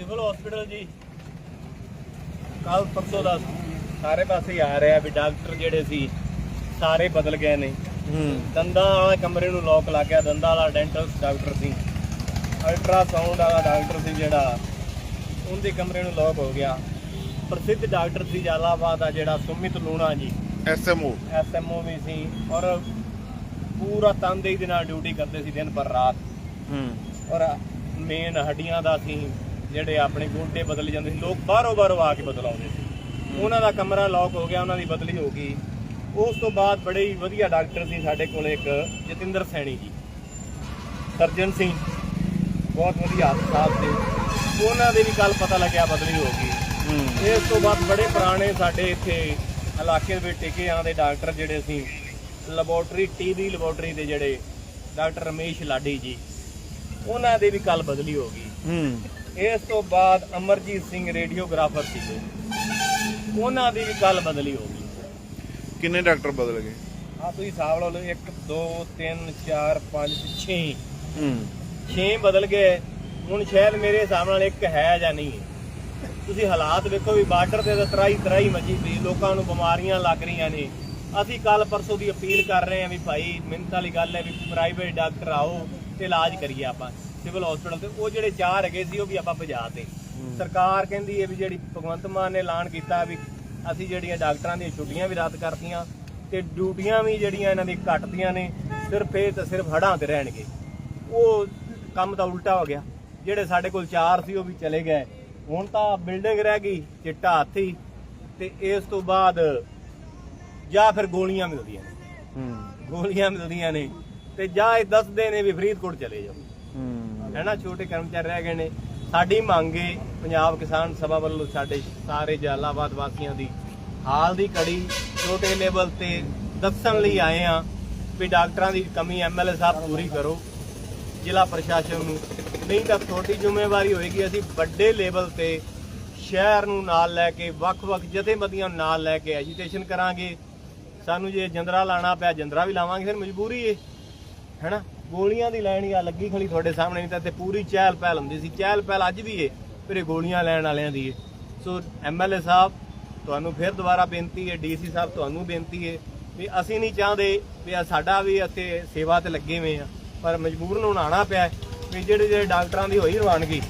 Civil hospital ਜੀ। ਕੱਲ ਪਰਸੋਂ ਦਾ ਸਾਰੇ ਪਾਸੇ ਆ ਰਿਹਾ ਵੀ ਡਾਕਟਰ ਜਿਹੜੇ ਸੀ ਸਾਰੇ ਬਦਲ ਗਏ ਨੇ। ਹੂੰ। ਦੰਦਾਂ ਵਾਲੇ ਕਮਰੇ ਨੂੰ ਲੋਕ ਲੱਗ ਗਿਆ ਦੰਦਾਂ ਵਾਲਾ ਡੈਂਟਲ ਡਾਕਟਰ ਸੀ। ਅਲਟਰਾਸਾਊਂਡ ਵਾਲਾ ਡਾਕਟਰ ਸੀ ਜਿਹੜਾ ਉਹਦੇ ਕਮਰੇ ਨੂੰ ਲੋਕ ਹੋ ਗਿਆ। ਪ੍ਰਸਿੱਧ ਡਾਕਟਰ ਸੀ ਜਲਾਲਾਬਾਦ ਦਾ ਜਿਹੜਾ ਸੁਮਿਤ ਲੂਣਾ ਜੀ। ਐਸਐਮਓ ਐਸਐਮਓ ਵੀ ਸੀ ਔਰ ਪੂਰਾ ਤਨਦੇਹੀ ਦੇ ਨਾਲ ਡਿਊਟੀ ਕਰਦੇ ਸੀ ਦਿਨ ਪਰ ਰਾਤ। ਹੂੰ। ਔਰ ਮੇਨ ਹੱਡੀਆਂ ਦਾ ਸੀ। ਜਿਹੜੇ ਆਪਣੇ ਗੋਡੇ ਬਦਲ ਜਾਂਦੇ ਸੀ ਲੋਕ ਬਾਹਰੋਂ ਬਾਹਰੋਂ ਆ ਕੇ ਬਦਲਾਉਂਦੇ ਸੀ। ਉਹਨਾਂ ਦਾ ਕਮਰਾ ਲੌਕ ਹੋ ਗਿਆ ਉਹਨਾਂ ਦੀ ਬਦਲੀ ਹੋ ਗਈ। ਉਸ ਤੋਂ ਬਾਅਦ ਬੜੇ ਹੀ ਵਧੀਆ ਡਾਕਟਰ ਸੀ ਸਾਡੇ ਕੋਲ ਇੱਕ ਜਤਿੰਦਰ ਸੈਣੀ ਜੀ। ਸਰਜਨ ਸਿੰਘ ਬਹੁਤ ਵਧੀਆ ਹਸਪਤਾਲ ਸੀ। ਉਹਨਾਂ ਦੇ ਵੀ ਕੱਲ ਪਤਾ ਲੱਗਿਆ ਬਦਲੀ ਹੋ ਗਈ। ਇਸ ਤੋਂ ਬਾਅਦ ਬੜੇ ਪੁਰਾਣੇ ਸਾਡੇ ਇੱਥੇ ਇਲਾਕੇ ਦੇ ਵਿੱਚ ਟਿਕੇ ਆਂ ਦੇ ਡਾਕਟਰ ਜਿਹੜੇ ਸੀ ਲੈਬੋਰਟਰੀ ਟੀਬੀ ਲੈਬੋਰਟਰੀ ਦੇ ਜਿਹੜੇ ਡਾਕਟਰ ਰਮੇਸ਼ ਲਾਡੀ ਜੀ। ਉਹਨਾਂ ਦੇ ਵੀ ਕੱਲ ਬਦਲੀ ਹੋ ਗਈ। ਹੂੰ। ਇਸ ਤੋਂ ਬਾਅਦ ਅਮਰਜੀਤ ਸਿੰਘ ਰੇਡੀਓਗ੍ਰਾਫਰ ਸੀਗੇ। ਉਹਨਾਂ ਦੀ ਵੀ ਕੱਲ ਬਦਲੀ ਹੋ ਗਈ। ਕਿੰਨੇ ਡਾਕਟਰ ਬਦਲ ਗਏ? ਆ ਤੁਸੀਂ ਹਿਸਾਬ ਲਾ ਲਓ 1 2 3 4 5 6 ਹੂੰ। 6 ਬਦਲ ਗਏ। ਹੁਣ ਸ਼ਾਇਦ ਮੇਰੇ ਹਿਸਾਬ ਨਾਲ ਇੱਕ ਹੈ ਜਾਂ ਨਹੀਂ। ਹੈ ਤੁਸੀਂ ਹਾਲਾਤ ਵੇਖੋ ਵੀ ਬਾਰਡਰ ਤੇ ਤਾਂ ਤਰਾਈ ਤਰਾਈ ਮੱਜੀ ਪਈ ਲੋਕਾਂ ਨੂੰ ਬਿਮਾਰੀਆਂ ਲੱਗ ਰਹੀਆਂ ਨੇ। ਅਸੀਂ ਕੱਲ ਪਰਸੋਂ ਦੀ ਅਪੀਲ ਕਰ ਰਹੇ ਹਾਂ ਵੀ ਭਾਈ ਮਿਹਨਤ ਵਾਲੀ ਗੱਲ ਹੈ ਵੀ ਪ੍ਰਾਈਵੇਟ ਡਾਕਟਰ ਆਓ ਤੇ ਇਲਾਜ ਕਰੀਏ ਆਪਾਂ। ਸਿਵਲ ਹਸਪੀਟਲ ਤੇ ਉਹ ਜਿਹੜੇ ਚਾਰ ਹੈਗੇ ਸੀ ਉਹ ਵੀ ਆਪਾਂ ਭਜਾਤੇ ਸਰਕਾਰ ਕਹਿੰਦੀ ਹੈ ਵੀ ਜਿਹੜੀ ਭਗਵੰਤ ਮਾਨ ਨੇ ਐਲਾਨ ਕੀਤਾ ਵੀ ਅਸੀਂ ਜਿਹੜੀਆਂ ਡਾਕਟਰਾਂ ਦੀਆਂ ਛੁੱਟੀਆਂ ਵੀ ਰੱਦ ਕਰਤੀਆਂ ਤੇ ਡਿਊਟੀਆਂ ਵੀ ਜਿਹੜੀਆਂ ਇਹਨਾਂ ਦੀ ਘਟਦੀਆਂ ਨੇ ਸਿਰਫ ਇਹ ਤੇ ਸਿਰਫ ਹੜਾਂ ਤੇ ਰਹਿਣਗੇ। ਉਹ ਕੰਮ ਤਾਂ ਉਲਟਾ ਹੋ ਗਿਆ। ਜਿਹੜੇ ਸਾਡੇ ਕੋਲ ਚਾਰ ਸੀ ਉਹ ਵੀ ਚਲੇ ਗਏ। ਹੁਣ ਤਾਂ ਬਿਲਡਿੰਗ ਰਹਿ ਗਈ ਚਿੱਟਾ ਹਾਥੀ ਤੇ ਇਸ ਤੋਂ ਬਾਅਦ ਜਾਂ ਫਿਰ ਗੋਲੀਆਂ ਮਿਲਦੀਆਂ ਨੇ। ਹੂੰ। ਗੋਲੀਆਂ ਮਿਲਦੀਆਂ ਨੇ ਤੇ ਜਾਂ ਇਹ ਦੱਸਦੇ ਨੇ ਵੀ ਫਰੀਦਕੋਟ ਚਲੇ ਜਾਓ। ਹੈਨਾ ਛੋਟੇ ਕਰਮਚਾਰੀ ਰਹਿ ਗਏ ਨੇ। ਸਾਡੀ ਮੰਗ ਏ ਪੰਜਾਬ ਕਿਸਾਨ ਸਭਾ ਵੱਲੋਂ ਸਾਡੇ ਸਾਰੇ ਜਲਾਲਾਬਾਦ ਵਾਸੀਆਂ ਦੀ। ਹਾਲ ਦੀ ਕੜੀ ਛੋਟੇ ਲੈਵਲ ਤੇ ਦੱਸਣ ਲਈ ਆਏ ਆ ਵੀ ਡਾਕਟਰਾਂ ਦੀ ਕਮੀ ਐਮਐਲਏ ਸਾਹਿਬ ਪੂਰੀ ਕਰੋ। ਜ਼ਿਲ੍ਹਾ ਪ੍ਰਸ਼ਾਸਨ ਨੂੰ ਨਹੀਂ ਤਾਂ ਤੁਹਾਡੀ ਜ਼ਿੰਮੇਵਾਰੀ ਹੋਏਗੀ। ਅਸੀਂ ਵੱਡੇ ਲੈਵਲ ਤੇ ਸ਼ਹਿਰ ਨੂੰ ਨਾਲ ਲੈ ਕੇ ਵੱਖ-ਵੱਖ ਜਥੇਬੰਦੀਆਂ ਨੂੰ ਨਾਲ ਲੈ ਕੇ ਐਜੀਟੇਸ਼ਨ ਕਰਾਂਗੇ। ਸਾਨੂੰ ਜੇ ਜੰਦਰਾ ਲਾਣਾ ਪਿਆ, ਜੰਦਰਾ ਵੀ ਲਾਵਾਂਗੇ, ਫਿਰ ਮਜਬੂਰੀ ਏ। ਹੈਨਾ ਗੋਲੀਆਂ ਦੀ ਲੈਣੀ ਆ, ਲੱਗੀ ਖਲੀ ਤੁਹਾਡੇ ਸਾਹਮਣੇ ਨਹੀਂ ਤਾਂ ਇੱਥੇ ਪੂਰੀ ਚਹਿਲ ਪਹਿਲ ਹੁੰਦੀ ਸੀ। ਚਹਿਲ ਪਹਿਲ ਅੱਜ ਵੀ ਏ, ਫਿਰ ਇਹ ਗੋਲੀਆਂ ਲੈਣ ਵਾਲਿਆਂ ਦੀ ਏ। ਸੋ ਐਮਐਲਏ ਸਾਹਿਬ, ਤੁਹਾਨੂੰ ਫਿਰ ਦੁਬਾਰਾ ਬੇਨਤੀ ਏ ਡੀਸੀ ਸਾਹਿਬ ਤੁਹਾਨੂੰ ਬੇਨਤੀ ਏ ਵੀ ਅਸੀਂ ਨਹੀਂ ਚਾਹੁੰਦੇ ਵੀ ਆਹ ਸਾਡਾ ਵੀ ਇੱਥੇ ਸੇਵਾ ਤੇ ਲੱਗੇ ਹੋਏ ਆ, ਪਰ ਮਜਬੂਰਨ ਹੁਣ ਆਉਣਾ ਪਿਆ ਵੀ ਜਿਹੜੇ ਜਿਹੜੇ ਡਾਕਟਰਾਂ ਦੀ ਹੋਈ ਰਵਾਨਗੀ,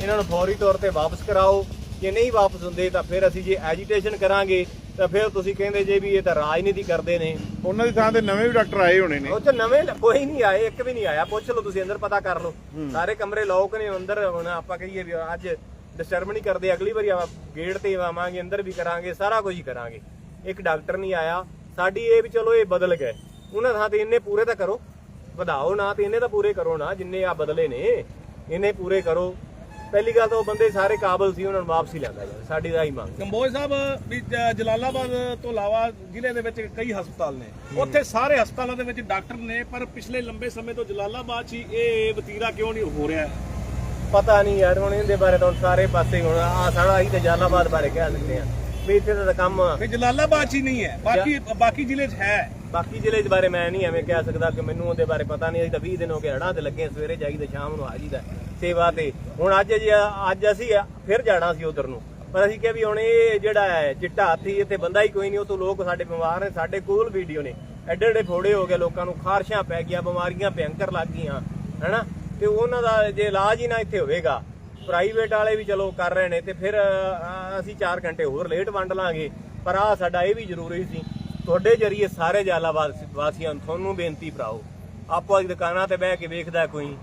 ਇਹਨਾਂ ਨੂੰ ਫੌਰੀ ਤੌਰ ਤੇ ਵਾਪਸ ਕਰਾਓ। ਜੇ ਨਹੀਂ ਵਾਪਸ ਹੁੰਦੇ ਤਾਂ ਫਿਰ ਅਸੀਂ ਜੇ ਐਜੀਟੇਸ਼ਨ ਕਰਾਂਗੇ ਤਾਂ ਫਿਰ ਤੁਸੀਂ ਕਹਿੰਦੇ ਜੇ ਵੀ ਇਹ ਤਾਂ ਰਾਜਨੀਤੀ ਕਰਦੇ ਨੇ। ਉਹਨਾਂ ਦੀ ਥਾਂ ਤੇ ਨਵੇਂ ਵੀ ਡਾਕਟਰ ਆਏ ਹੋਣੇ ਨੇ। ਉਹ ਚ ਨਵੇਂ ਕੋਈ ਨਹੀਂ ਆਏ ਇੱਕ ਵੀ ਨਹੀਂ ਆਇਆ। ਪੁੱਛ ਲਓ ਤੁਸੀਂ ਅੰਦਰ ਪਤਾ ਕਰ ਲਓ। ਸਾਰੇ ਕਮਰੇ ਲੋਕ ਨੇ ਅੰਦਰ ਹੁਣ ਆਪਾਂ ਕਹੀਏ ਵੀ ਅੱਜ ਡਿਸਟਰਬ ਨਹੀਂ ਕਰਦੇ ਅਗਲੀ ਵਾਰੀ ਆਵਾਂ ਗੇਟ ਤੇ ਆਵਾਂਗੇ ਅੰਦਰ ਵੀ ਕਰਾਂਗੇ ਸਾਰਾ ਕੁਝ ਹੀ ਕਰਾਂਗੇ। ਇੱਕ ਡਾਕਟਰ ਨਹੀਂ ਆਇਆ। ਸਾਡੀ ਇਹ ਵੀ ਚਲੋ ਇਹ ਬਦਲ ਗਏ। ਉਹਨਾਂ ਥਾਂ ਤੇ ਇੰਨੇ ਪੂਰੇ ਤਾਂ ਕਰੋ। ਵਧਾਓ ਨਾ ਤੇ ਇੰਨੇ ਤਾਂ ਪੂਰੇ ਕਰੋ ਨਾ ਜਿੰਨੇ ਆ ਬਦਲੇ ਨੇ। ਇੰਨੇ ਪੂਰੇ ਕਰੋ। ਪਹਿਲੀ ਗੱਲ ਤਾਂ ਉਹ ਬੰਦੇ ਸਾਰੇ ਕਾਬਲ ਸੀ ਉਹਨਾਂ ਨੂੰ ਵਾਪਸੀ ਲੈਂਦਾ ਯਾਰ ਸਾਡੀ ਤਾਂ ਹੀ ਮੰਗ ਕੰਬੋਜ ਸਾਹਿਬ ਵੀ ਜ- ਜਲਾਲਾਬਾਦ ਤੋਂ ਇਲਾਵਾ ਜ਼ਿਲ੍ਹੇ ਦੇ ਵਿੱਚ ਕਈ ਹਸਪਤਾਲ ਨੇ। ਉੱਥੇ ਸਾਰੇ ਹਸਪਤਾਲਾਂ ਦੇ ਵਿੱਚ ਡਾਕਟਰ ਨੇ ਪਰ ਪਿਛਲੇ ਲੰਬੇ ਸਮੇਂ ਤੋਂ ਜਲਾਲਾਬਾਦ 'ਚ ਹੀ ਇਹ ਵਤੀਰਾ ਕਿਉਂ ਨਹੀਂ ਹੋ ਰਿਹਾ? ਪਤਾ ਨਹੀਂ ਯਾਰ ਹੁਣ ਇਹਦੇ ਬਾਰੇ ਤਾਂ ਹੁਣ ਸਾਰੇ ਪਾਸੇ ਹੁਣ ਆ ਸਾਡਾ ਹੀ ਤੇ ਜਲਾਲਾਬਾਦ ਬਾਰੇ ਕਹਿ ਸਕਦੇ ਆ ਵੀ ਇੱਥੇ ਤਾਂ ਕੰਮ ਵੀ ਜਲਾਲਾਬਾਦ 'ਚ ਹੀ ਨਹੀਂ ਹੈ ਬਾਕੀ ਬਾਕੀ ਜ਼ਿਲ੍ਹੇ 'ਚ ਹੈ। ਬਾਕੀ ਜ਼ਿਲ੍ਹੇ ਦੇ ਬਾਰੇ ਮੈਂ ਨਹੀਂ ਐਵੇਂ ਕਹਿ ਸਕਦਾ ਕਿ ਮੈਨੂੰ ਉਹਦੇ ਬਾਰੇ ਪਤਾ ਨਹੀਂ ਅਸੀਂ ਤਾਂ 20 ਦਿਨ ਹੋ ਗਏ ਹੜਾਂ ਤੇ ਲੱਗੇ ਹਾਂ, ਸਵੇਰੇ ਜਾਈਦਾ ਸ਼ਾਮ ਨੂੰ ਆ ਜਾਈਦਾ। ਸੇਵਾ ਤੇ। ਹੁਣ ਅੱਜ ਜੇ ਅੱਜ ਅਸੀਂ ਫਿਰ ਜਾਣਾ ਸੀ ਉਧਰ ਨੂੰ। ਪਰ ਅਸੀਂ ਕਿਹਾ ਵੀ ਹੁਣ ਇਹ ਜਿਹੜਾ ਹੈ, ਚਿੱਟਾ ਹਾਥੀ, ਇੱਥੇ ਬੰਦਾ ਹੀ ਕੋਈ ਨਹੀਂ, ਉਹ ਤੋਂ ਲੋਕ ਸਾਡੇ ਬਿਮਾਰ ਨੇ, ਸਾਡੇ ਕੋਲ ਵੀਡੀਓ ਨੇ। ਐਡੇ ਐਡੇ ਫੋੜੇ ਹੋ ਗਏ ਲੋਕਾਂ ਨੂੰ, ਖਾਰਸ਼ਾਂ ਪੈ ਗਈਆਂ, ਬਿਮਾਰੀਆਂ ਭਿਅੰਕਰ ਲੱਗ ਗਈਆਂ, ਹੈਨਾ? ਤੇ ਉਹਨਾਂ ਦਾ ਜੇ ਇਲਾਜ ਹੀ ਨਾ ਇੱਥੇ ਹੋਵੇਗਾ ਪ੍ਰਾਈਵੇਟ ਵਾਲੇ ਵੀ ਚਲੋ ਕਰ ਰਹੇ ਨੇ, ਤੇ ਫਿਰ ਅਸੀਂ 4 ਘੰਟੇ ਹੋਰ ਲੇਟ ਵੰਡ ਲਾਂਗੇ। ਪਰ ਆ ਸਾਡਾ ਇਹ ਵੀ ਜ਼ਰੂਰੀ ਸੀ, ਤੁਹਾਡੇ ਜਰੀਏ ਸਾਰੇ ਜਾਲਾਬਾਦ ਵਾਸੀਆਂ ਨੂੰ ਤੁਹਾਨੂੰ ਬੇਨਤੀ ਭਰਾਓ, ਆਪੋ ਆਪਣੀ ਦੁਕਾਨਾਂ ਤੇ ਬਹਿ ਕੇ ਵੇਖਦਾ ਕੋਈ।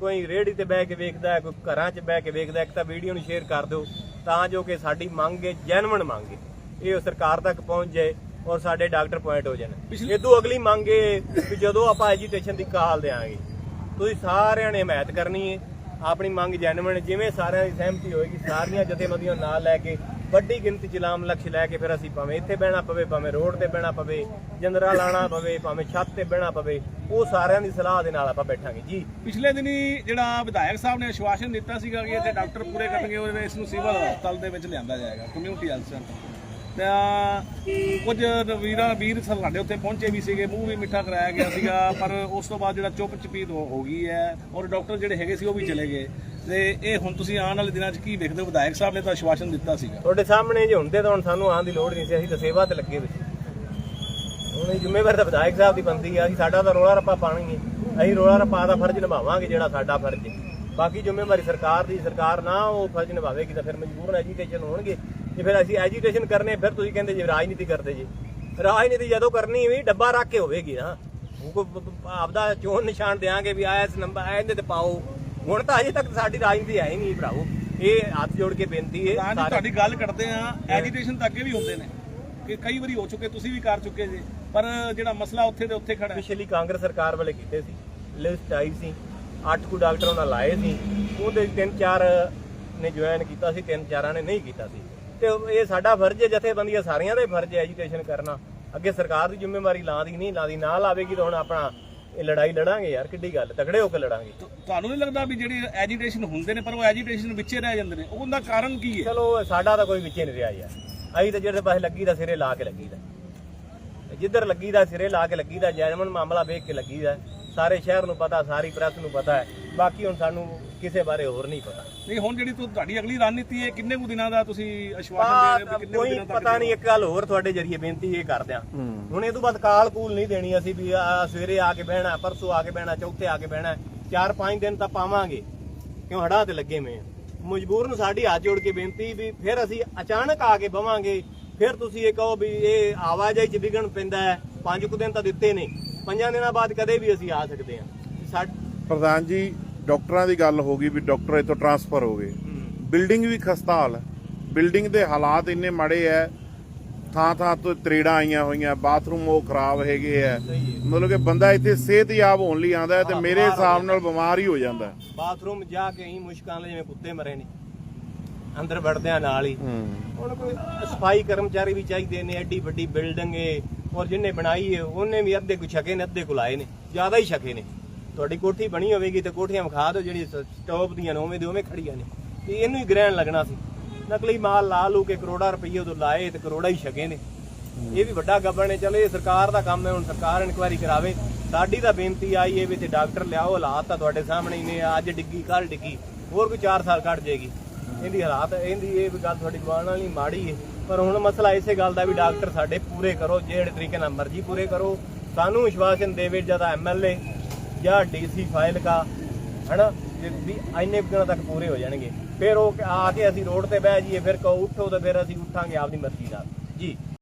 ਕੋਈ ਰੇੜੀ ਤੇ ਬਹਿ ਕੇ ਵੇਖਦਾ ਹੈ, ਕੋਈ ਘਰਾਂ 'ਚ ਬਹਿ ਕੇ ਵੇਖਦਾ ਹੈ। ਇੱਕ ਤਾਂ ਵੀਡੀਓ ਨੂੰ ਸ਼ੇਅਰ ਕਰ ਦਿਓ ਤਾਂ ਜੋ ਕਿ ਸਾਡੀ ਮੰਗ ਹੈ ਜੈਨੂਇਨ ਮੰਗ ਹੈ। ਇਹ ਸਰਕਾਰ ਤੱਕ ਪਹੁੰਚ ਜਾਏ ਔਰ ਸਾਡੇ ਡਾਕਟਰ ਪੁਆਇੰਟ ਹੋ ਜਾਣ। ਇਦੋਂ ਅਗਲੀ ਮੰਗ ਇਹ ਵੀ ਜਦੋਂ ਆਪਾਂ ਐਜੀਟੇਸ਼ਨ ਦੀ ਕਾਲ ਦੇਾਂਗੇ ਤੁਸੀਂ ਸਾਰਿਆਂ ਨੇ ਹਮਾਇਤ ਕਰਨੀ ਹੈ। ਆਪਣੀ ਮੰਗ ਜੈਨੂਇਨ ਜਿਵੇਂ ਸਾਰਿਆਂ ਦੀ ਸਹਿਮਤੀ ਹੋਏਗੀ ਸਾਰੀਆਂ ਜਥੇਬੰਦੀਆਂ ਨਾਲ ਲੈ ਕੇ ਵੱਡੀ ਗਿਣਤੀ ਚ ਲਾਮ ਲਕਸ਼ ਲੈ ਕੇ ਫਿਰ ਅਸੀਂ ਭਾਵੇਂ ਇੱਥੇ ਬਹਿਣਾ ਪਵੇ, ਭਾਵੇਂ ਰੋਡ ਤੇ ਬਹਿਣਾ ਪਵੇ ਜੰਦਰਾ ਲਾਣਾ ਪਵੇ, ਭਾਵੇਂ ਛੱਤ ਤੇ ਬਹਿਣਾ ਪਵੇ, ਉਹ ਸਾਰਿਆਂ ਦੀ ਸਲਾਹ ਦੇ ਨਾਲ ਆਪਾਂ ਬੈਠਾਂਗੇ। ਜੀ। ਪਿਛਲੇ ਦਿਨੀ ਜਿਹੜਾ ਵਿਧਾਇਕ ਸਾਹਿਬ ਨੇ ਆਸ਼ਵਾਸਨ ਦਿੱਤਾ ਸੀਗਾ ਕਿ ਇੱਥੇ ਡਾਕਟਰ ਪੂਰੇ ਕਰਨਗੇ ਔਰ ਇਸ ਨੂੰ ਸਿਵਲ ਹਸਪਤਾਲ ਦੇ ਵਿੱਚ ਲਿਆਂਦਾ ਜਾਏਗਾ ਕਮਿਊਨਿਟੀ ਹੈਲਥ ਸੈਂਟਰ ਤਾਂ। ਕੁਝ ਵੀਰਾਂ, ਵੀਰ ਸਾਡੇ ਉੱਥੇ ਪਹੁੰਚੇ ਵੀ ਸੀਗੇ, ਮੂੰਹ ਵੀ ਮਿੱਠਾ ਕਰਾਇਆ ਗਿਆ ਸੀਗਾ, ਪਰ ਉਸ ਤੋਂ ਬਾਅਦ ਜਿਹੜਾ ਚੁੱਪ ਚਪੀਤ ਹੋ ਗਈ ਹੈ, ਔਰ ਡਾਕਟਰ ਜਿਹੜੇ ਹੈਗੇ ਸੀ, ਉਹ ਵੀ ਚਲੇ ਗਏ। ਤੇ ਇਹ ਹੁਣ ਤੁਸੀਂ ਆਉਣ ਵਾਲੇ ਦਿਨਾਂ 'ਚ ਕੀ ਵੇਖਦੇ ਹੋ? ਵਿਧਾਇਕ ਸਾਹਿਬ ਨੇ ਤਾਂ ਆਸ਼ਵਾਸਨ ਦਿੱਤਾ ਸੀਗਾ। ਤੁਹਾਡੇ ਸਾਹਮਣੇ ਜੇ ਹੁੰਦੇ ਤਾਂ ਹੁਣ ਸਾਨੂੰ ਆਉਣ ਦੀ ਲੋੜ ਨਹੀਂ ਸੀ। ਅਸੀਂ ਤਾਂ ਸੇਵਾ ਤੇ ਲੱਗੇ ਹੋਏ ਸੀ। ਹੁਣ ਇਹ ਜ਼ਿੰਮੇਵਾਰੀ ਤਾਂ ਵਿਧਾਇਕ ਸਾਹਿਬ ਦੀ ਬੰਦੀ ਆ। ਅਸੀਂ ਸਾਡਾ ਤਾਂ ਰੋਲਾ ਰੱਪਾ ਪਾਣੀ ਹੈ ਅਸੀਂ ਰੋਲਾ ਰੱਪਾ ਦਾ ਫਰਜ਼ ਨਿਭਾਵਾਂਗੇ ਜਿਹੜਾ ਸਾਡਾ ਫਰਜ਼ ਹੈ। ਬਾਕੀ ਜ਼ਿੰਮੇਵਾਰੀ ਸਰਕਾਰ ਦੀ, ਸਰਕਾਰ ਨਾ ਉਹ ਫਰਜ਼ ਨਿਭਾਵੇਗੀ ਤਾਂ ਫਿਰ ਮਜਬੂਰ ਐਜੀਟੇਸ਼ਨ ਹੋਣਗੇ। ਜੇ ਫਿਰ ਅਸੀਂ ਐਜੀਟੇਸ਼ਨ ਕਰਨੇ, ਫਿਰ ਤੁਸੀਂ ਕਹਿੰਦੇ ਜੀ ਰਾਜਨੀਤੀ ਕਰਦੇ ਜੀ। ਰਾਜਨੀਤੀ ਜਦੋਂ ਕਰਨੀ ਵੀ ਡੱਬਾ ਰੱਖ ਕੇ ਹੋਵੇਗੀ ਨਾ। ਉਹ ਆਪਦਾ ਚੋਣ ਨਿਸ਼ਾਨ ਦੇਾਂਗੇ ਵੀ ਆਇਆ ਇਸ ਨੰਬਰ, ਆਇਆ ਇਹਦੇ ਤੇ ਪਾਓ। ਹੁਣ ਤਾਂ ਅਜੇ ਤੱਕ ਸਾਡੀ ਰਾਜਨੀਤੀ ਹੀ ਨਹੀਂ ਭਰਾਓ ਇਹ ਹੱਥ ਜੋੜ ਕੇ ਬੇਨਤੀ ਹੈ ਜੀ ਸਾਰੇ- ਤੁਹਾਡੀ ਗੱਲ ਕਰਦੇ ਆ ਐਜੀਟੇਸ਼ਨ ਤਾਂ ਅੱਗੇ ਵੀ ਹੁੰਦੇ ਨੇ। ਕਿ ਕਈ ਵਾਰੀ ਹੋ ਚੁੱਕੇ ਤੁਸੀਂ ਵੀ ਕਰ ਚੁੱਕੇ ਜੀ। ਪਰ ਜਿਹੜਾ ਮਸਲਾ ਉੱਥੇ ਦੇ ਉੱਥੇ ਖੜਾ ਹੈ। ਪਿਛਲੀ ਕਾਂਗਰਸ ਸਰਕਾਰ ਵਾਲੇ ਕੀਤੇ ਸੀ। ਲਿਸਟ ਆਈ ਸੀ। ਅੱਠ ਕੁ ਡਾਕਟਰ ਉਹਨਾਂ ਲਾਏ ਸੀ। ਉਹਦੇ ਤਿੰਨ ਚਾਰ ਨੇ ਜੁਆਇਨ ਕੀਤਾ ਸੀ ਤਿੰਨ ਚਾਰਾਂ ਨੇ ਨਹੀਂ ਕੀਤਾ ਸੀ। ਤੇ ਇਹ ਸਾਡਾ ਫਰਜ਼ ਹੈ ਜਥੇਬੰਦੀਆਂ ਸਾਰੀਆਂ ਦਾ ਫਰਜ਼ ਹੈ ਐਜੂਕੇਸ਼ਨ ਕਰਨਾ। ਅੱਗੇ ਸਰਕਾਰ ਦੀ ਜ਼ਿੰਮੇਵਾਰੀ ਲਾਂ ਦੀ ਨਹੀਂ ਲਾਂ ਦੀ ਨਾ ਲਾਵੇਗੀ ਤਾਂ ਹੁਣ ਆਪਣਾ ਇਹ ਲੜਾਈ ਲੜਾਂਗੇ ਯਾਰ ਕਿੱਡੀ ਗੱਲ ਤਗੜੇ ਹੋ ਕੇ ਲੜਾਂਗੇ। ਤੁਹਾਨੂੰ ਨਹੀਂ ਲੱਗਦਾ ਵੀ ਜਿਹੜੀ ਐਜੀਟੇਸ਼ਨ ਹੁੰਦੇ ਨੇ ਪਰ ਉਹ ਐਜੀਟੇਸ਼ਨ ਵਿੱਚੇ ਰਹਿ ਜਾਂਦੇ ਨੇ? ਉਹਦਾ ਕਾਰਨ ਕੀ ਹੈ? ਚਲੋ ਸਾਡਾ ਤਾਂ ਕੋਈ ਵਿੱਚੇ ਨਹੀਂ ਰਿਹਾ ਯਾਰ। ਅਸੀਂ ਤਾਂ ਜਿਹੜੇ ਪਾਸੇ ਲੱਗੀ ਦਾ ਸਿਰੇ ਲਾ ਕੇ ਲੱਗੀ ਦਾ। ਜਿੱਧਰ ਲੱਗੀ ਦਾ ਸਿਰੇ ਲਾ ਕੇ ਲੱਗੀ ਦਾ ਜੈਨੂਨ ਮਾਮਲਾ ਵੇਖ ਕੇ ਲੱਗੀ ਦਾ। ਸਾਰੇ ਸ਼ਹਿਰ ਨੂੰ ਪਤਾ ਸਾਰੀ ਪ੍ਰੈਸ ਨੂੰ ਪਤਾ ਹੈ। ਬਾਕੀ ਹੁਣ ਸਾਨੂੰ ਕਿਸੇ ਬਾਰੇ ਹੋਰ ਨਹੀਂ ਪਤਾ। ਨਹੀਂ ਹੁਣ ਜਿਹੜੀ ਤੁ- ਤੁਹਾਡੀ ਅਗਲੀ ਰਣਨੀਤੀ ਹੈ ਕਿੰਨੇ ਕੁ ਦਿਨਾਂ ਦਾ ਤੁਸੀਂ ਆਸ਼ਵਾਸਨ ਦੇ ਰਹੇ ਹੋ ਵੀ ਕਿੰਨੇ ਕੁ ਕੋਈ ਦਿਨਾਂ ਤੱਕ ਪਤਾ ਨਹੀਂ ਇੱਕ ਗੱਲ ਹੋਰ ਤੁਹਾਡੇ ਜਰੀਏ ਬੇਨਤੀ ਇਹ ਕਰਦੇ ਆ ਹੁਣ ਇਹ ਤੋਂ ਬਾਅਦ ਕਾਲ ਕੂਲ ਨਹੀਂ ਦੇਣੀ ਅਸੀਂ ਵੀ ਆ ਸਵੇਰੇ ਆ ਕੇ ਬਹਿਣਾ ਪਰਸੋਂ ਆ ਕੇ ਬਹਿਣਾ ਚੌਥੇ ਆ ਕੇ ਬਹਿਣਾ ਚਾਰ ਪੰਜ ਦਿਨ ਤਾਂ ਪਾਵਾਂਗੇ। ਕਿਉਂ ਹੜਾ ਤੇ ਲੱਗੇ ਮੈਂ ਮਜਬੂਰ ਨੂੰ ਸਾਡੀ ਹੱਥ ਜੋੜ ਕੇ ਬੇਨਤੀ ਵੀ ਫਿਰ ਅਸੀਂ ਅਚਾਨਕ ਆ ਕੇ ਬਵਾਂਗੇ। ਫਿਰ ਤੁਸੀਂ ਇਹ ਕਹੋ ਵੀ ਇਹ ਆਵਾਜਾਈ ਚ ਵਿਗਣ ਪੈਂਦਾ ਹੈ ਪੰਜ ਕੁ ਦਿਨ ਤਾਂ ਦਿੱਤੇ ਨੇ। ਪੰਜਾਂ ਦਿਨਾਂ ਬਾਅਦ ਕਦੇ ਵੀ ਅਸੀਂ ਆ ਸਕਦੇ ਹਾਂ। ਸਾਡ ਪ੍ਰਧਾਨ ਜੀ ਡਾਕਟਰਾਂ ਦੀ ਗੱਲ ਹੋ ਗਈ ਵੀ ਡਾਕਟਰ ਇੱਥੋਂ ਟਰਾਂਸਫਰ ਹੋ ਗਏ। ਬਿਲਡਿੰਗ ਵੀ ਖਸਤਾ ਹਾਲ ਹੈ। ਬਿਲਡਿੰਗ ਦੇ ਹਾਲਾਤ ਇੰਨੇ ਮਾੜੇ ਐ ਥਾਂ ਥਾਂ ਤੋਂ ਤਰੇੜਾਂ ਆਈਆਂ ਹੋਈਆਂ ਬਾਥਰੂਮ ਉਹ ਖਰਾਬ ਹੈਗੇ ਐ ਮਤਲਬ ਕਿ ਬੰਦਾ ਇੱਥੇ ਸਿਹਤਯਾਬ ਹੋਣ ਲਈ ਆਂਦਾ ਤੇ ਮੇਰੇ ਹਿਸਾਬ ਨਾਲ ਬਿਮਾਰ ਹੀ ਹੋ ਜਾਂਦਾ। ਬਾਥਰੂਮ ਜਾ ਕੇ ਹੀ ਮੁਸ਼ਕਾਂ ਨਾਲ ਜਿਵੇਂ ਕੁੱਤੇ ਮਰੇ ਨੇ। ਅੰਦਰ ਵੜਦਿਆਂ ਨਾਲ ਹੀ। ਹੁਣ ਕੋਈ ਸਫ਼ਾਈ ਕਰਮਚਾਰੀ ਵੀ ਚਾਹੀਦੇ ਨੇ ਐਡੀ ਵੱਡੀ ਬਿਲਡਿੰਗ ਏ ਔਰ ਜਿਹਨੇ ਬਣਾਈ ਏ ਉਹਨੇ ਵੀ ਅੱਧੇ ਕੁ ਛਕੇ ਨੇ ਅੱਧੇ ਕੁ ਲਾਏ ਨੇ। ਜ਼ਿਆਦਾ ਹੀ ਛਕੇ ਨੇ। ਤੁਹਾਡੀ ਕੋਠੀ ਬਣੀ ਹੋਵੇਗੀ ਤੇ ਕੋਠੀਆਂ ਵਿਖਾ ਦਿਓ ਜਿਹੜੀ ਸਟਾਪ ਦੀਆਂ ਨੇ, ਉਵੇਂ ਉਵੇਂ ਖੜੀਆਂ ਨੇ। ਤੇ ਇਹਨੂੰ ਹੀ ਗ੍ਰਹਿਣ ਲੱਗਣਾ ਸੀ। ਨਕਲੀ ਮਾਲ ਲਾ ਲੂ ਕੇ ਕਰੋੜਾਂ ਰੁਪਏ ਉਦੋਂ ਲਾਏ ਤੇ ਕਰੋੜਾਂ ਹੀ ਛਕੇ ਨੇ। ਇਹ ਵੀ ਵੱਡਾ ਗੱਬੜ ਨੇ ਚਲੋ, ਇਹ ਸਰਕਾਰ ਦਾ ਕੰਮ ਹੈ, ਹੁਣ ਸਰਕਾਰ ਇਨਕੁਆਇਰੀ ਕਰਾਵੇ। ਸਾਡੀ ਤਾਂ ਬੇਨਤੀ ਆਈ ਹੈ ਵੀ ਤੇ ਡਾਕਟਰ ਲਿਆਓ, ਹਾਲਾਤ ਤਾਂ ਤੁਹਾਡੇ ਸਾਹਮਣੇ ਨੇ। ਅੱਜ ਡਿੱਗੀ ਕੱਲ ਡਿੱਗੀ, ਹੋਰ ਕੋਈ 4 ਸਾਲ ਕੱਢ ਜਾਏਗੀ ਇਹਦੀ ਹਾਲਾਤ, ਇਹਦੀ ਇਹ ਵੀ ਗੱਲ ਤੁਹਾਡੀ ਗਵਾਣ ਵਾਲੀ ਮਾੜੀ ਹੈ। ਪਰ ਹੁਣ ਮਸਲਾ ਇਸੇ ਗੱਲ ਦਾ ਵੀ ਡਾਕਟਰ ਸਾਡੇ ਪੂਰੇ ਕਰੋ, ਜਿਹੜੇ ਤਰੀਕੇ ਨਾਲ ਮਰਜ਼ੀ ਪੂਰੇ ਕਰੋ। ਸਾਨੂੰ ਵਿਸ਼ਵਾਸਨ ਦੇਵੇ ਜਦ ਐਮਐਲਏ ਜਾਂ ਡੀਸੀ ਫਾਈਲ ਕਾ, ਹਨਾ? ਜੇ ਵੀ ਇੰਨੇ ਕੁ ਦਿਨਾਂ ਤੱਕ ਪੂਰੇ ਹੋ ਜਾਣਗੇ। ਫਿਰ ਉਹ ਆ ਕੇ ਅਸੀਂ ਰੋਡ ਤੇ ਬਹਿ ਜਾਈਏ, ਫਿਰ ਕਹੋ, ਉੱਠੋ ਤਾਂ ਫਿਰ ਅਸੀਂ ਉੱਠਾਂਗੇ ਆਪਦੀ ਮਰਜ਼ੀ ਨਾਲ। ਜੀ।